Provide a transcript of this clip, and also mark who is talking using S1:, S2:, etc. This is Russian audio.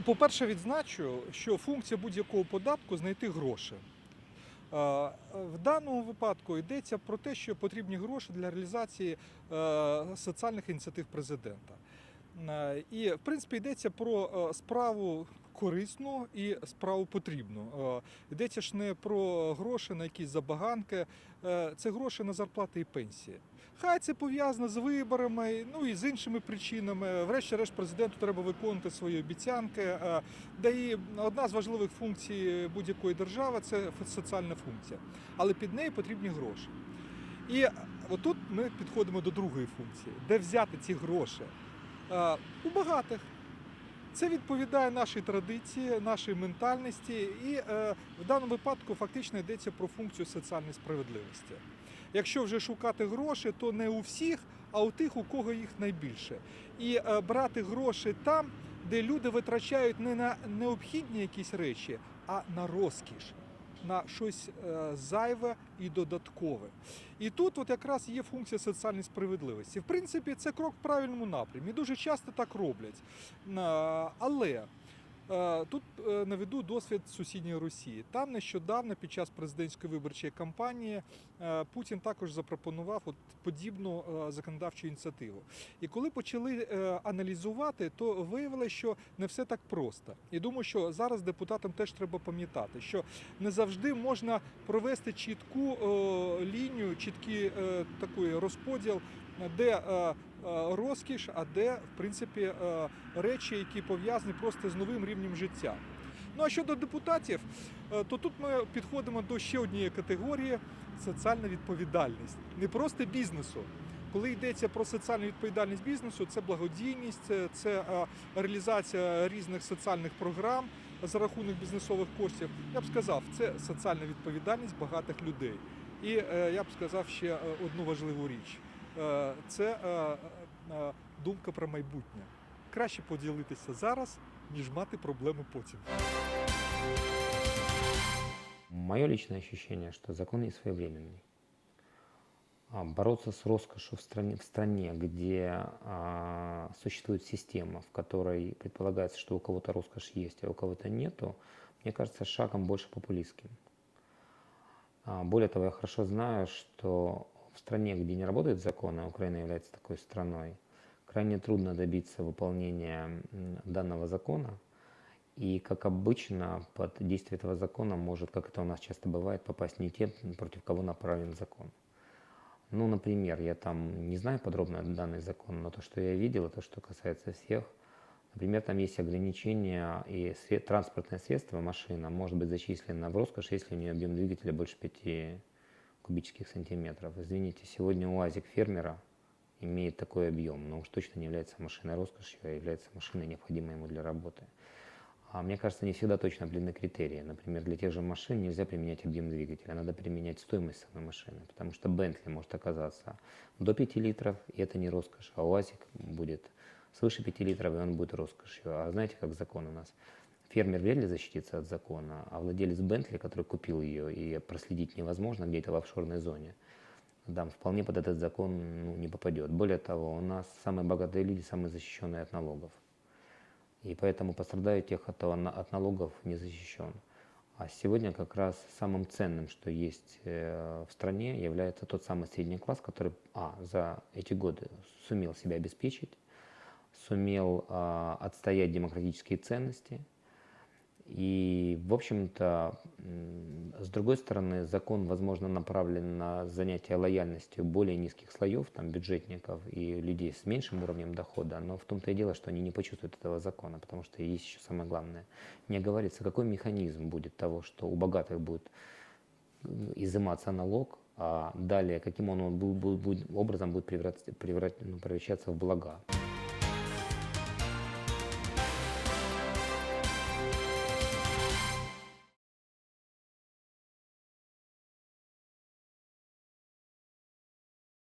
S1: Ну, по-перше, відзначу, що функція будь-якого податку знайти гроші. Е, В даному випадку йдеться про те, що потрібні гроші для реалізації е, соціальних ініціатив президента. Е, І, в принципі, йдеться про е, справу корисну і справу потрібну. Е, Йдеться ж не про гроші на якісь забаганки, це гроші на зарплати і пенсії. Хай це пов'язано з виборами, ну і з іншими причинами. Врешті-решт, президенту треба виконувати свої обіцянки. Да і одна з важливих функцій будь-якої держави це соціальна функція. Але під нею потрібні гроші. І отут ми підходимо до другої функції, де взяти ці гроші у багатих. Це відповідає нашій традиції, нашій ментальності, і е, в даному випадку фактично йдеться про функцію соціальної справедливості. Якщо вже шукати гроші, то не у всіх, а у тих, у кого їх найбільше. І е, брати гроші там, де люди витрачають не на необхідні якісь речі, а на розкіш, на щось е, зайве і додаткове. І тут от якраз є функція соціальної справедливості. В принципі, це крок в правильному напрямі. Дуже часто так роблять. Е, Але тут е, наведу досвід сусідньої Росії. Там нещодавно, під час президентської виборчої кампанії, е, Путін також запропонував от подібну е, законодавчу ініціативу. І коли почали е, аналізувати, то виявилося, що не все так просто. І думаю, що зараз депутатам теж треба пам'ятати, що не завжди можна провести чітку е, лінію, чіткий е, такий розподіл, де е, е, розкіш, а де в принципі е, речі, які пов'язані просто з новим рівнем життя. Ну а щодо депутатів, то тут ми підходимо до ще однієї категорії соціальна відповідальність, не просто бізнесу. Коли йдеться про соціальну відповідальність бізнесу, це благодійність, це, реалізація різних соціальних програм за рахунок бізнесових коштів. Я б сказав, це соціальна відповідальність багатих людей. І я б сказав ще одну важливу річ: це е, е, думка про майбутнє. Краще поділитися зараз, ніж мати проблеми потім.
S2: Мое личное ощущение, что закон не своевременный. А, Бороться с роскошью в стране, в стране где а, существует система, в которой предполагается, что у кого-то роскошь есть, а у кого-то нету, мне кажется, шагом больше популистским. А, более того, я хорошо знаю, что в стране, где не работает закон, а Украина является такой страной, крайне трудно добиться выполнения данного закона, и, как обычно, под действие этого закона может, как это у нас часто бывает, попасть не те, против кого направлен закон. Ну, например, я там не знаю подробно данный закон, но то, что я видел, это что касается всех. Например, там есть ограничения, и транспортное средство, машина, может быть зачислена в роскошь, если у нее объем двигателя больше 5 кубических сантиметров. Извините, сегодня УАЗик фермера имеет такой объем, но уж точно не является машиной роскошью, а является машиной, необходимой ему для работы. А мне кажется, не всегда точно определены критерии. Например, для тех же машин нельзя применять объем двигателя, надо применять стоимость самой машины, потому что Бентли может оказаться до 5 литров, и это не роскошь, а УАЗик будет свыше 5 литров, и он будет роскошью. А знаете, как закон у нас? Фермер вряд ли защитится от закона, а владелец Бентли, который купил ее, и проследить невозможно где-то в офшорной зоне, да, вполне под этот закон ну, не попадет. Более того, у нас самые богатые люди, самые защищенные от налогов. И поэтому пострадают те, кто от налогов не защищен. А сегодня как раз самым ценным, что есть э, в стране, является тот самый средний класс, который а, за эти годы сумел себя обеспечить, сумел а, отстоять демократические ценности. И, в общем-то, с другой стороны, закон, возможно, направлен на занятие лояльностью более низких слоев, там, бюджетников и людей с меньшим уровнем дохода, но в том-то и дело, что они не почувствуют этого закона, потому что есть еще самое главное. Не говорится, какой механизм будет того, что у богатых будет изыматься налог, а далее каким он, он бу- бу- будет, образом будет ну, превращаться в блага.